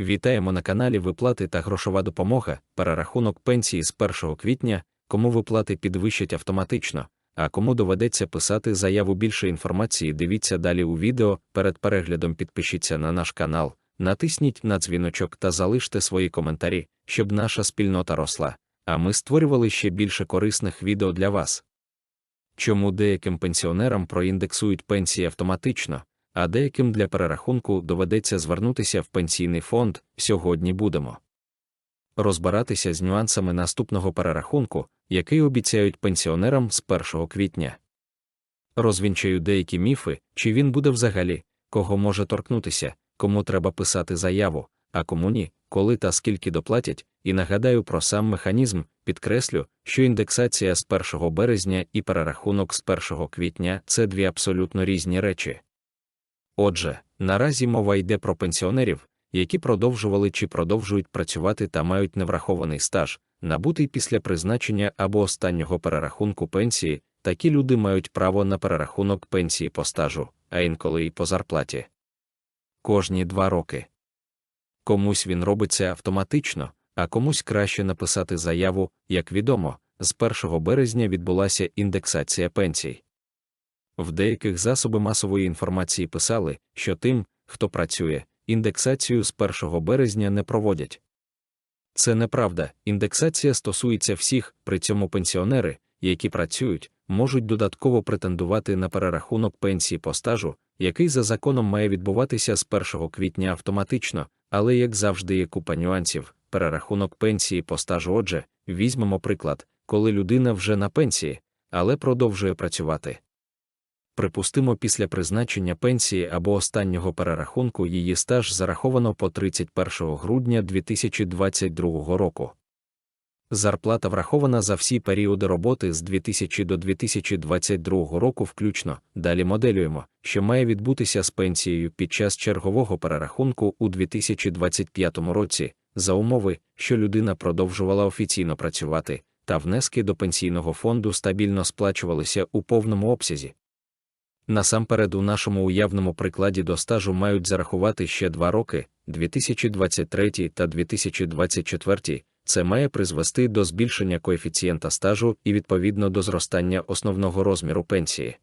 Вітаємо на каналі Виплати та грошова допомога, перерахунок пенсії з 1 квітня, кому виплати підвищать автоматично, а кому доведеться писати заяву більше інформації. Дивіться далі у відео. Перед переглядом підпишіться на наш канал, натисніть на дзвіночок та залиште свої коментарі, щоб наша спільнота росла, а ми створювали ще більше корисних відео для вас. Чому деяким пенсіонерам проіндексують пенсії автоматично? А деяким для перерахунку доведеться звернутися в пенсійний фонд, сьогодні будемо розбиратися з нюансами наступного перерахунку, який обіцяють пенсіонерам з 1 квітня. Розвінчаю деякі міфи, чи він буде взагалі, кого може торкнутися, кому треба писати заяву, а кому ні, коли та скільки доплатять, і нагадаю про сам механізм, підкреслю, що індексація з 1 березня і перерахунок з 1 квітня це дві абсолютно різні речі. Отже, наразі мова йде про пенсіонерів, які продовжували чи продовжують працювати та мають неврахований стаж, набутий після призначення або останнього перерахунку пенсії, такі люди мають право на перерахунок пенсії по стажу, а інколи й по зарплаті. Кожні два роки. Комусь він робиться автоматично, а комусь краще написати заяву, як відомо, з 1 березня відбулася індексація пенсій. В деяких засоби масової інформації писали, що тим, хто працює, індексацію з 1 березня не проводять. Це неправда. Індексація стосується всіх, при цьому пенсіонери, які працюють, можуть додатково претендувати на перерахунок пенсії по стажу, який за законом має відбуватися з 1 квітня автоматично, але, як завжди, є купа нюансів, перерахунок пенсії по стажу. Отже, візьмемо приклад, коли людина вже на пенсії, але продовжує працювати припустимо, після призначення пенсії або останнього перерахунку її стаж зараховано по 31 грудня 2022 року. Зарплата врахована за всі періоди роботи з 2000 до 2022 року включно. Далі моделюємо, що має відбутися з пенсією під час чергового перерахунку у 2025 році, за умови, що людина продовжувала офіційно працювати, та внески до пенсійного фонду стабільно сплачувалися у повному обсязі. Насамперед, у нашому уявному прикладі до стажу мають зарахувати ще два роки 2023 та 2024. Це має призвести до збільшення коефіцієнта стажу і відповідно до зростання основного розміру пенсії.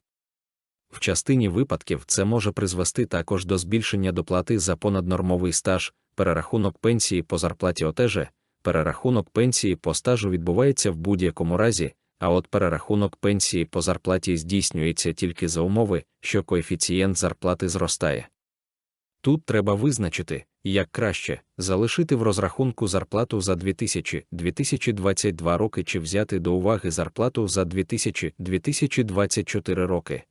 В частині випадків це може призвести також до збільшення доплати за понаднормовий стаж, перерахунок пенсії по зарплаті отеже, перерахунок пенсії по стажу відбувається в будь-якому разі, а от перерахунок пенсії по зарплаті здійснюється тільки за умови, що коефіцієнт зарплати зростає. Тут треба визначити, як краще залишити в розрахунку зарплату за 2000-2022 роки чи взяти до уваги зарплату за 2000-2024 роки.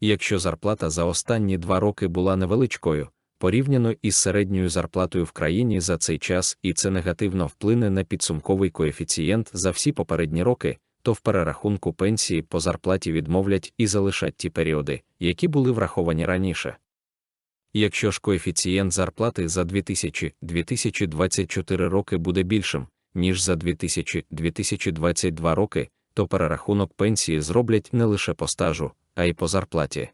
Якщо зарплата за останні два роки була невеличкою, порівняно із середньою зарплатою в країні за цей час і це негативно вплине на підсумковий коефіцієнт за всі попередні роки, то в перерахунку пенсії по зарплаті відмовлять і залишать ті періоди, які були враховані раніше. Якщо ж коефіцієнт зарплати за 2000-2024 роки буде більшим, ніж за 2000-2022 роки, то перерахунок пенсії зроблять не лише по стажу, а й по зарплаті.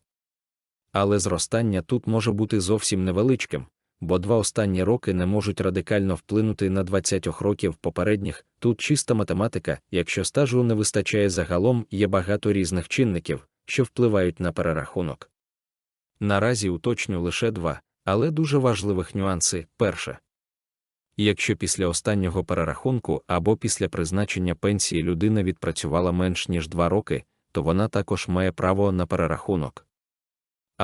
Але зростання тут може бути зовсім невеличким, бо два останні роки не можуть радикально вплинути на 20 років попередніх. Тут чиста математика, якщо стажу не вистачає загалом, є багато різних чинників, що впливають на перерахунок. Наразі уточню лише два, але дуже важливих нюанси. Перше. Якщо після останнього перерахунку або після призначення пенсії людина відпрацювала менш ніж два роки, то вона також має право на перерахунок.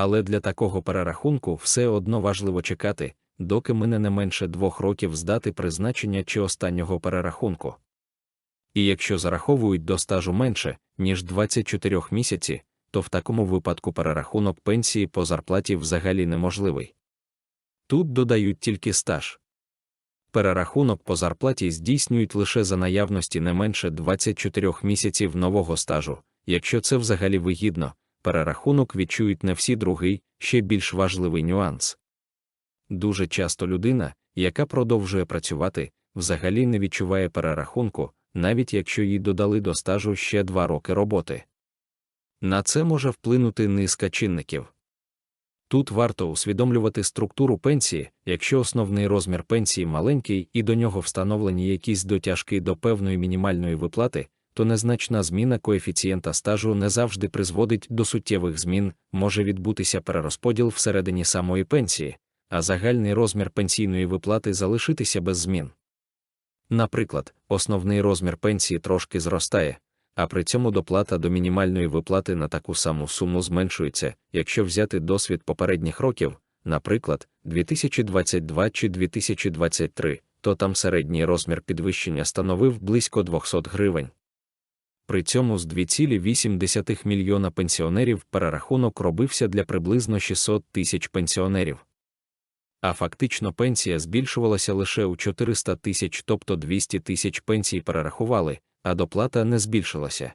Але для такого перерахунку все одно важливо чекати, доки мине не менше двох років з дати призначення чи останнього перерахунку. І якщо зараховують до стажу менше, ніж 24 місяці, то в такому випадку перерахунок пенсії по зарплаті взагалі неможливий. Тут додають тільки стаж. Перерахунок по зарплаті здійснюють лише за наявності не менше 24 місяців нового стажу, якщо це взагалі вигідно, перерахунок відчують не всі другий, ще більш важливий нюанс. Дуже часто людина, яка продовжує працювати, взагалі не відчуває перерахунку, навіть якщо їй додали до стажу ще два роки роботи. На це може вплинути низка чинників. Тут варто усвідомлювати структуру пенсії, якщо основний розмір пенсії маленький і до нього встановлені якісь дотяжки до певної мінімальної виплати, то незначна зміна коефіцієнта стажу не завжди призводить до суттєвих змін, може відбутися перерозподіл всередині самої пенсії, а загальний розмір пенсійної виплати залишитися без змін. Наприклад, основний розмір пенсії трошки зростає, а при цьому доплата до мінімальної виплати на таку саму суму зменшується, якщо взяти досвід попередніх років, наприклад, 2022 чи 2023, то там середній розмір підвищення становив близько 200 гривень. При цьому з 2,8 мільйона пенсіонерів перерахунок робився для приблизно 600 тисяч пенсіонерів. А фактично пенсія збільшувалася лише у 400 тисяч, тобто 200 тисяч пенсій перерахували, а доплата не збільшилася.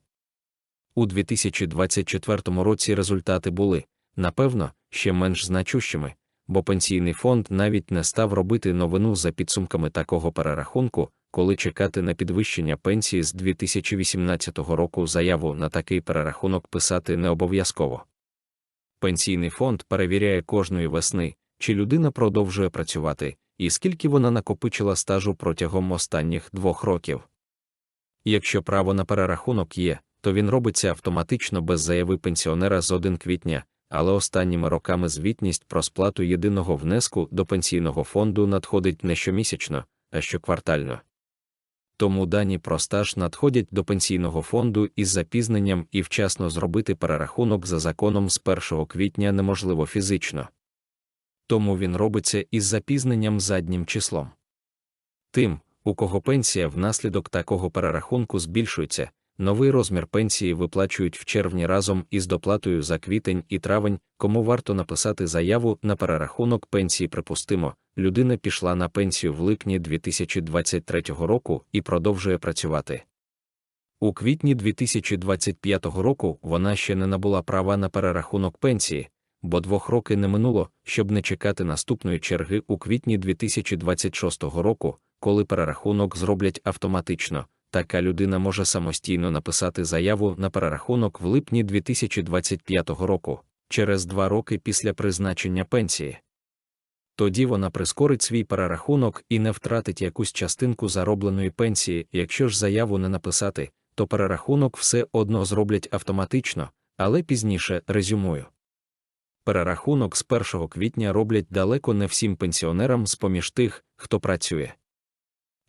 У 2024 році результати були, напевно, ще менш значущими, бо пенсійний фонд навіть не став робити новину за підсумками такого перерахунку, коли чекати на підвищення пенсії з 2018 року заяву на такий перерахунок писати не обов'язково. Пенсійний фонд перевіряє кожної весни, чи людина продовжує працювати, і скільки вона накопичила стажу протягом останніх двох років. Якщо право на перерахунок є, то він робиться автоматично без заяви пенсіонера з 1 квітня, але останніми роками звітність про сплату єдиного внеску до пенсійного фонду надходить не щомісячно, а щоквартально. Тому дані про стаж надходять до пенсійного фонду із запізненням і вчасно зробити перерахунок за законом з 1 квітня неможливо фізично. Тому він робиться із запізненням заднім числом. Тим, у кого пенсія внаслідок такого перерахунку збільшується, новий розмір пенсії виплачують в червні разом із доплатою за квітень і травень, кому варто написати заяву на перерахунок пенсії припустимо, людина пішла на пенсію в липні 2023 року і продовжує працювати. У квітні 2025 року вона ще не набула права на перерахунок пенсії, бо двох роки не минуло, щоб не чекати наступної черги у квітні 2026 року, коли перерахунок зроблять автоматично. Така людина може самостійно написати заяву на перерахунок в липні 2025 року, через два роки після призначення пенсії. Тоді вона прискорить свій перерахунок і не втратить якусь частинку заробленої пенсії, якщо ж заяву не написати, то перерахунок все одно зроблять автоматично, але пізніше резюмую. Перерахунок з 1 квітня роблять далеко не всім пенсіонерам з поміж тих, хто працює.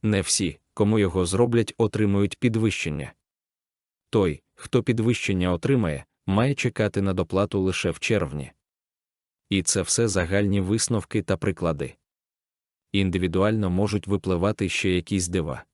Не всі, кому його зроблять, отримують підвищення. Той, хто підвищення отримає, має чекати на доплату лише в червні. І це все загальні висновки та приклади. Індивідуально можуть випливати ще якісь дива.